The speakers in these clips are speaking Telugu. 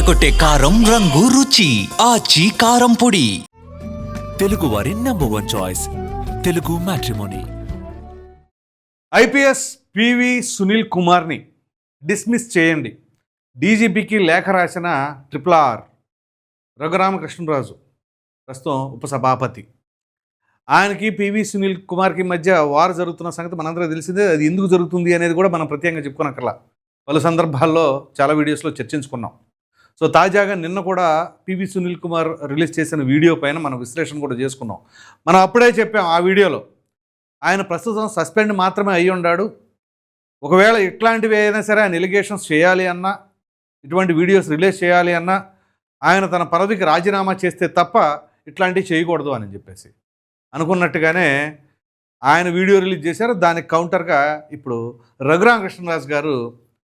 అదరకొట్టే కారం రంగు రుచి. ఆచి కారం పొడి. తెలుగువారి number one choice Telugu matrimony IPS PV Sunil కుమార్ని డిస్మిస్ చేయండి. డీజీపీకి లేఖ రాసిన ట్రిపుల్ ఆర్ రఘురామకృష్ణరాజు ప్రస్తుతం ఉపసభాపతి. ఆయనకి పివి సునీల్ కుమార్కి మధ్య వార్ జరుగుతున్న సంగతి మనందరికీ తెలిసిందే. అది ఎందుకు జరుగుతుంది అనేది కూడా మనం ప్రత్యేకంగా చెప్పుకోనక్కర్లా. పలు సందర్భాల్లో చాలా వీడియోస్లో చర్చించుకున్నాం. సో తాజాగా నిన్న కూడా పివి సునీల్ కుమార్ రిలీజ్ చేసిన వీడియో పైన మనం విశ్లేషణ కూడా చేసుకున్నాం. మనం అప్పుడే చెప్పాం ఆ వీడియోలో ఆయన ప్రస్తుతం సస్పెండ్ మాత్రమే అయ్యి ఉన్నాడు ఒకవేళ ఇట్లాంటివి ఏదైనా సరే ఆయన ఎలిగేషన్స్ చేయాలి అన్నా ఇటువంటి వీడియోస్ రిలీజ్ చేయాలి అన్నా ఆయన తన పదవికి రాజీనామా చేస్తే తప్ప ఇట్లాంటివి చేయకూడదు అని చెప్పేసి. అనుకున్నట్టుగానే ఆయన వీడియో రిలీజ్ చేశారు. దానికి కౌంటర్గా ఇప్పుడు రఘురామకృష్ణరాజు గారు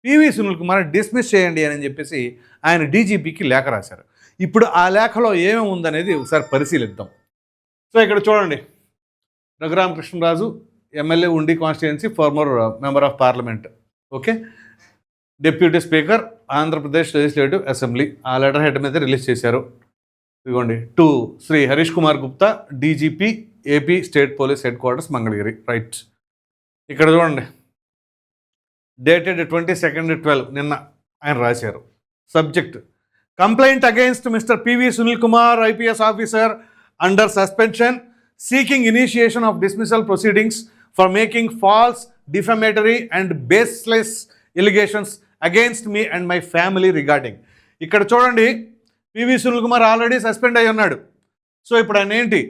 పివి సునీల్ కుమార్ డిస్మిస్ చేయండి అని చెప్పేసి ఆయన డీజీపీకి లేఖ రాశారు. ఇప్పుడు ఆ లేఖలో ఏమేమి ఉందనేది ఒకసారి పరిశీలిద్దాం. సో ఇక్కడ చూడండి. Raghuramakrishnaraju MLA Undi constituency former uh, member of parliament. Okay? Deputy speaker Andhra Pradesh legislative assembly. ఆ లెటర్ హెడ్ మీద రిలీజ్ చేశారు. ఇదిగోండి. To Shri Harish Kumar Gupta DGP AP state police headquarters Mangalagiri. Right. ఇక్కడ చూడండి. డేటెడ్ ట్వంటీ సెకండ్ ట్వెల్వ్ నిన్న ఆయన రాశారు. Subject complaint against mister PV Sunil Kumar IPS officer under suspension seeking initiation of dismissal proceedings for making false defamatory and baseless allegations against me and my family regarding ఇక్కడ చూడండి PV Sunil Kumar already suspend అయి ఉన్నాడు. సో ఇప్పుడు ఆయన ఏంటి?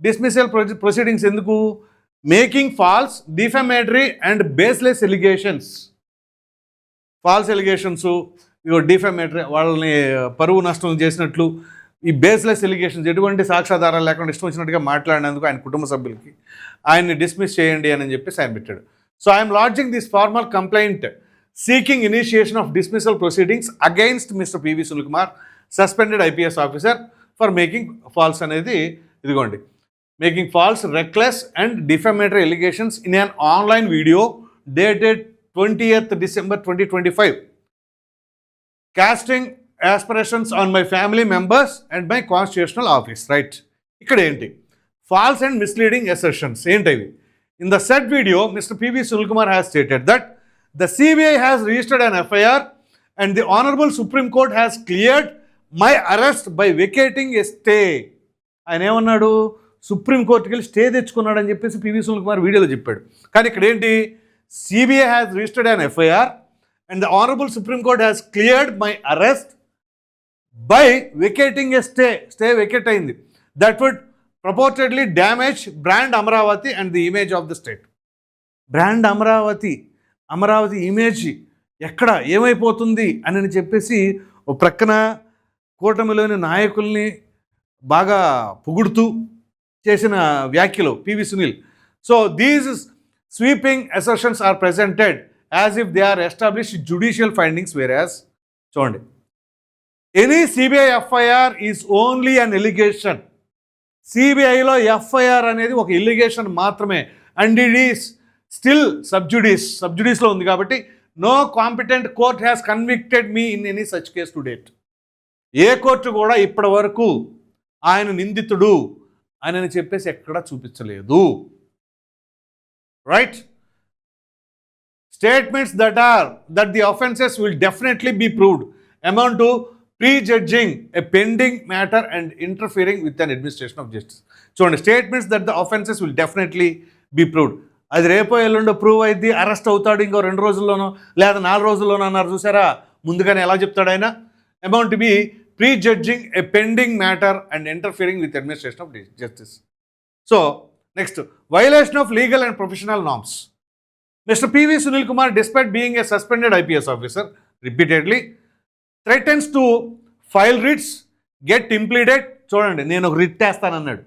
డిస్మిసల్ ప్రొసీడింగ్స్ ఎందుకు? Making false defamatory and baseless allegations. False allegations ego defamatory వాళ్ళని పరువు నష్టం చేసినట్లు ఈ బేస్లెస్ ఎలిగేషన్స్ ఎటువంటి సాక్ష్యాధారాలు లేకుండా ఇష్టం వచ్చినట్టుగా మాట్లాడినందుకు ఆయన కుటుంబ సభ్యులకి ఆయన్ని డిస్మిస్ చేయండి అని చెప్పేసి ఆయన పెట్టాడు. So I'm lodging this formal complaint seeking initiation of dismissal proceedings against mister PV Sunil Kumar suspended IPS officer for making false అనేది. ఇదిగోండి. Making false reckless and defamatory allegations in an online video dated twentieth December twenty twenty five casting aspersions on my family members and my constitutional office right ఇక్కడ ఏంటి? ఫాల్స్ అండ్ మిస్లీడింగ్ అసెషన్స్ ఏంటవి in the said video mister PV Sunil Kumar has stated that the CBI has registered an FIR and the honourable supreme court has cleared my arrest by vacating a stay ఆయన ఏమన్నాడు? సుప్రీంకోర్టుకి వెళ్ళి స్టే తెచ్చుకున్నాడని చెప్పేసి పివి సునీల్ కుమార్ వీడియోలో చెప్పాడు. కానీ ఇక్కడ ఏంటి CBI has registered an FIR and the honourable supreme court has cleared my arrest by vacating a stay stay vacate అయింది. That would purportedly damage brand Amaravati and the image of the state brand Amaravati Amaravati image ఎక్కడ ఏమైపోతుంది అని చెప్పేసి ఓ ప్రక్కన కూటమిలోని నాయకుల్ని బాగా పొగుడుతూ చేసిన వ్యాఖ్యలు PV Sunil. So these sweeping assertions are presented as if they are establish judicial findings where చూడండి. Any CBI FIR is only an allegation సిబిఐలో FIR అనేది ఒక ఎలిగేషన్ మాత్రమే. And it is still sub judice సబ్జుడీస్లో ఉంది కాబట్టి no competent court has convicted me in any such case to date A court కూడా ఇప్పటి వరకు ఆయన నిందితుడు అని చెప్పేసి ఎక్కడా చూపించలేదు. Right statements that are that the offences will definitely be proved amount to prejudging a pending matter and interfering with an administration of justice చూడండి statements that the offences will definitely be proved అది రేపో ఎల్లుండో ప్రూవ్ అయింది అరెస్ట్ అవుతాడు ఇంకో రెండు రోజుల్లోనో లేదా నాలుగు రోజుల్లోనో అన్నారు చూసారా? ముందుగానే ఎలా చెప్తాడు ఆయన? Amount be prejudging a pending matter and interfering with administration of justice so next violation of legal and professional norms mister PV Sunil Kumar despite being a suspended IPS officer repeatedly threatens to file writs get impleaded చూడండి నేను ఒక రిట్ వేస్తానన్నాడు.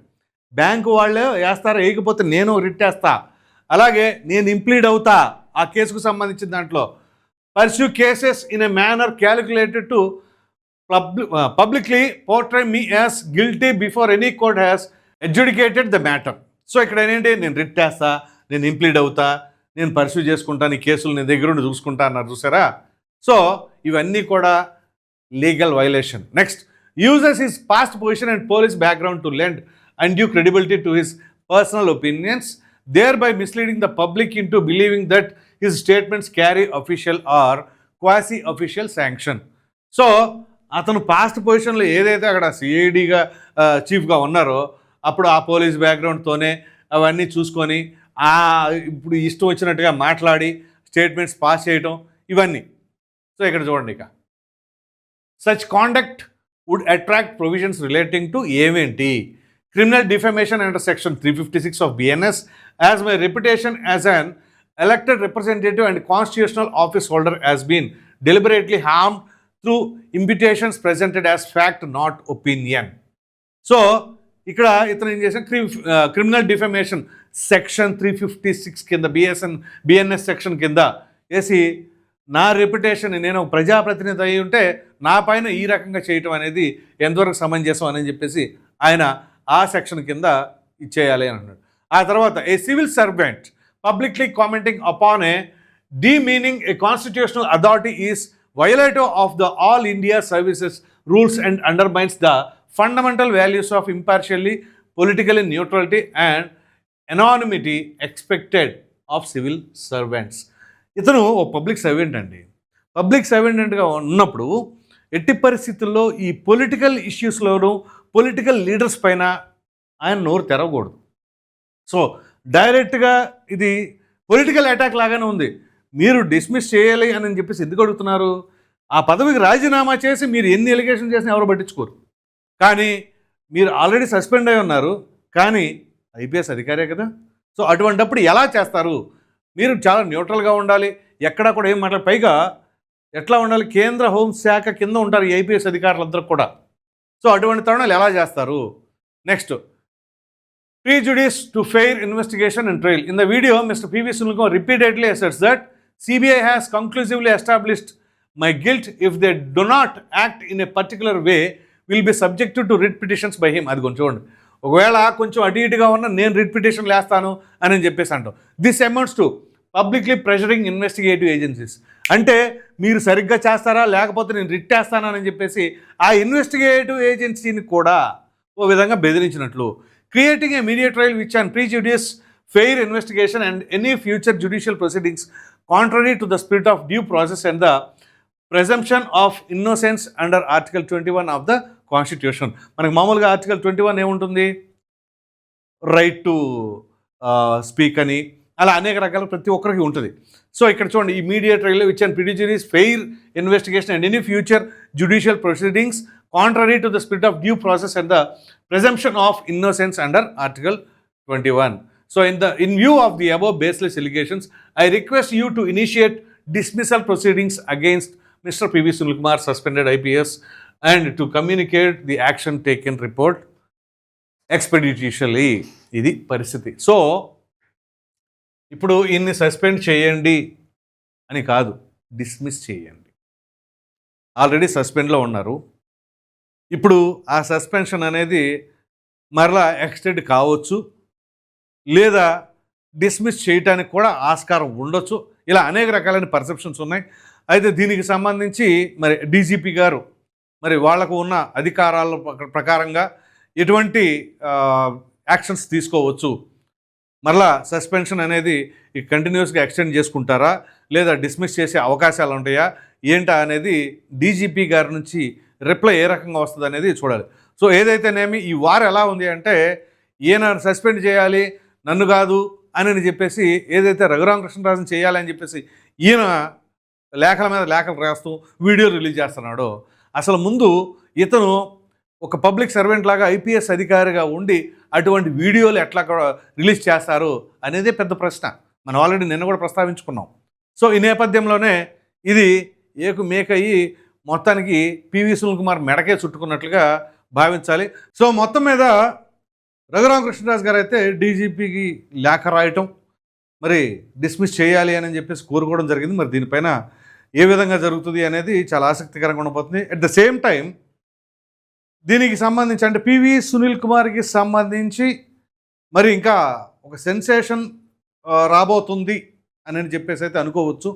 బ్యాంకు వాళ్ళు వేస్తారు? వేయకపోతే నేను రిట్ వేస్తా. అలాగే నేను ఇంప్లీడ్ అవుతా. ఆ కేసుకు సంబంధించిన దాంట్లో. Pursue cases in a manner calculated to publicly portray me as guilty before any court has adjudicated the matter so ఇక్కడ ఏంటంటే నేను రిట్ వేస్తా నేను ఇంప్లీడ్ అవుతా నేను పర్సూ చేసుకుంటాను ఈ కేసులు నేను దగ్గర ఉండి చూసుకుంటా అన్నారు చూసారా? సో ఇవన్నీ కూడా legal violation next users his past position and police background to lend undue credibility to his personal opinions thereby misleading the public into believing that his statements carry official or quasi official sanction so అతను పాస్ట్ పొజిషన్లో ఏదైతే అక్కడ సిఐడిగా చీఫ్గా ఉన్నారో అప్పుడు ఆ పోలీస్ బ్యాక్గ్రౌండ్తోనే అవన్నీ చూసుకొని ఆ ఇప్పుడు ఇష్టం వచ్చినట్టుగా మాట్లాడి స్టేట్మెంట్స్ పాస్ చేయటం ఇవన్నీ. సో ఇక్కడ చూడండి ఇక. Such conduct would attract provisions relating to ఏమేంటి? Criminal defamation under section three fifty six of BNS as my reputation as an elected representative and constitutional office holder has been deliberately harmed through imputations presented as fact not opinion so ఇక్కడ ఇతను ఏం చేసిన క్రి criminal defamation section three fifty six కింద బిఎస్ఎన్ బిఎన్ఎస్ సెక్షన్ కింద వేసి నా రెప్యుటేషన్ నేను ప్రజాప్రతినిధి అయి ఉంటే నా పైన ఈ రకంగా చేయటం అనేది ఎంతవరకు సమంజసం అని చెప్పేసి ఆయన ఆ సెక్షన్ కింద ఇచ్చేయాలి అని అన్నాడు. ఆ తర్వాత a civil servant publicly commenting upon a demeaning a constitutional authority is violative of the all India services rules and undermines the fundamental values of impartially politically neutrality and anonymity expected of civil servants ఇతను ఓ పబ్లిక్ సర్వెంట్ అండి. పబ్లిక్ సర్వెంట్గా ఉన్నప్పుడు ఎట్టి పరిస్థితుల్లో ఈ పొలిటికల్ ఇష్యూస్లోనూ పొలిటికల్ లీడర్స్ పైన ఆయన నోరు తెరవకూడదు. సో డైరెక్ట్గా ఇది పొలిటికల్ అటాక్ లాగానే ఉంది. మీరు డిస్మిస్ చేయాలి అని చెప్పేసి ఎందుకు అడుగుతున్నారు? ఆ పదవికి రాజీనామా చేసి మీరు ఎన్ని ఎలిగేషన్ చేసినా ఎవరు పట్టించుకోరు. కానీ మీరు ఆల్రెడీ సస్పెండ్ అయి ఉన్నారు. కానీ ఐపీఎస్ అధికారే కదా. సో అటువంటప్పుడు ఎలా చేస్తారు? మీరు చాలా న్యూట్రల్గా ఉండాలి. ఎక్కడా కూడా ఏం మాట్లాడాలి పైగా ఎట్లా ఉండాలి? కేంద్ర హోంశాఖ కింద ఉంటారు ఈ ఐపీఎస్ అధికారులందరూ కూడా. సో అటువంటి తరుణాలు ఎలా చేస్తారు? Next prejudice to fair investigation investigation and in the video mister Mr. P.V. Sunilkumar repeatedly asserts that CBI has conclusively established my guilt if they do act in a a way will be be to to writ petitions by అది కొంచెం చూడండి. ఒకవేళ కొంచెం అటు ఇటుగా ఉన్న నేను రిట్ పిటిషన్ వేస్తాను అని చెప్పేసి అంటాం. This amounts to publicly pressuring investigative agencies అంటే మీరు సరిగ్గా చేస్తారా? లేకపోతే నేను రిట్ వేస్తానని చెప్పేసి ఆ ఇన్వెస్టిగేటివ్ ఏజెన్సీని కూడా ఓ విధంగా బెదిరించినట్లు. Creating a media trial which and pre prejudices fair investigation and any future judicial proceedings contrary to the spirit of due process and the presumption of innocence under article twenty one of the constitution మనకి మామూలుగా ఆర్టికల్ ట్వంటీ వన్ ఏముంటుంది రైట్ టు స్పీక్ అని అలా అనేక రకాల ప్రతి ఒక్కరికి ఉంటుంది. సో ఇక్కడ చూడండి ఈ media trial which and prejudices fair investigation and any future judicial proceedings contrary to the spirit of due process and the presumption of innocence under article twenty so in the in view of the above baseless allegations I request you to initiate dismissal proceedings against Mr. P.V. Sunilkumar, suspended IPS, and to communicate the action taken report expeditiously ఇది పరిస్థితి సో ఇప్పుడు ఇన్ని సస్పెండ్ చేయండి అని కాదు డిస్మిస్ చేయండి ఆల్రెడీ సస్పెండ్లో ఉన్నారు ఇప్పుడు ఆ సస్పెన్షన్ అనేది మరలా ఎక్స్టెండ్ కావచ్చు లేదా డిస్మిస్ చేయటానికి కూడా ఆస్కారం ఉండొచ్చు. ఇలా అనేక రకాలైన పర్సెప్షన్స్ ఉన్నాయి. అయితే దీనికి సంబంధించి మరి డీజీపీ గారు మరి వాళ్ళకు ఉన్న అధికారాల ప్రకారంగా ఎటువంటి యాక్షన్స్ తీసుకోవచ్చు. మరలా సస్పెన్షన్ అనేది కంటిన్యూస్గా ఎక్స్టెండ్ చేసుకుంటారా? లేదా డిస్మిస్ చేసే అవకాశాలు ఉంటాయా? ఏంటా అనేది డీజీపీ గారి నుంచి రిప్లై ఏ రకంగా వస్తుంది అనేది చూడాలి. సో ఏదైతేనేమి ఈ వార్ ఎలా ఉంది అంటే ఈయన సస్పెండ్ చేయాలి నన్ను కాదు అని చెప్పేసి ఏదైతే రఘురామకృష్ణరాజుని చేయాలని చెప్పేసి ఈయన లేఖల మీద లేఖలు రాస్తూ వీడియో రిలీజ్ చేస్తున్నాడో అసలు ముందు ఇతను ఒక పబ్లిక్ సర్వెంట్ లాగా ఐపీఎస్ అధికారిగా ఉండి అటువంటి వీడియోలు ఎట్లా కూడా రిలీజ్ చేస్తారు అనేదే పెద్ద ప్రశ్న. మనం ఆల్రెడీ నిన్న కూడా ప్రస్తావించుకున్నాం. సో ఈ నేపథ్యంలోనే ఇది ఏకు మేకయ్యి మొత్తానికి పివి సునీల్ కుమార్ మెడకే చుట్టుకున్నట్లుగా భావించాలి. సో మొత్తం మీద రఘురామకృష్ణరాజు గారు అయితే డీజీపీకి లేఖ రాయటం మరి డిస్మిస్ చేయాలి అని చెప్పేసి కోరుకోవడం జరిగింది. మరి దీనిపైన ఏ విధంగా జరుగుతుంది అనేది చాలా ఆసక్తికరంగా ఉండబోతుంది. అట్ ద సేమ్ టైం దీనికి సంబంధించి అంటే పివి సునీల్ కుమార్కి సంబంధించి మరి ఇంకా ఒక సెన్సేషన్ రాబోతుంది అని చెప్పేసి అయితే అనుకోవచ్చు.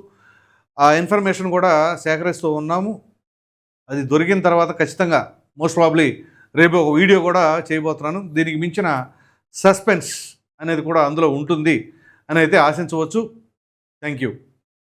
ఆ ఇన్ఫర్మేషన్ కూడా సేకరిస్తూ ఉన్నాము. అది దొరికిన తర్వాత ఖచ్చితంగా మోస్ట్ ప్రాబ్లీ రేపు ఒక వీడియో కూడా చేయబోతున్నాను. దీనికి మించిన సస్పెన్స్ అనేది కూడా అందులో ఉంటుంది అని అయితే ఆశించవచ్చు. Thank you.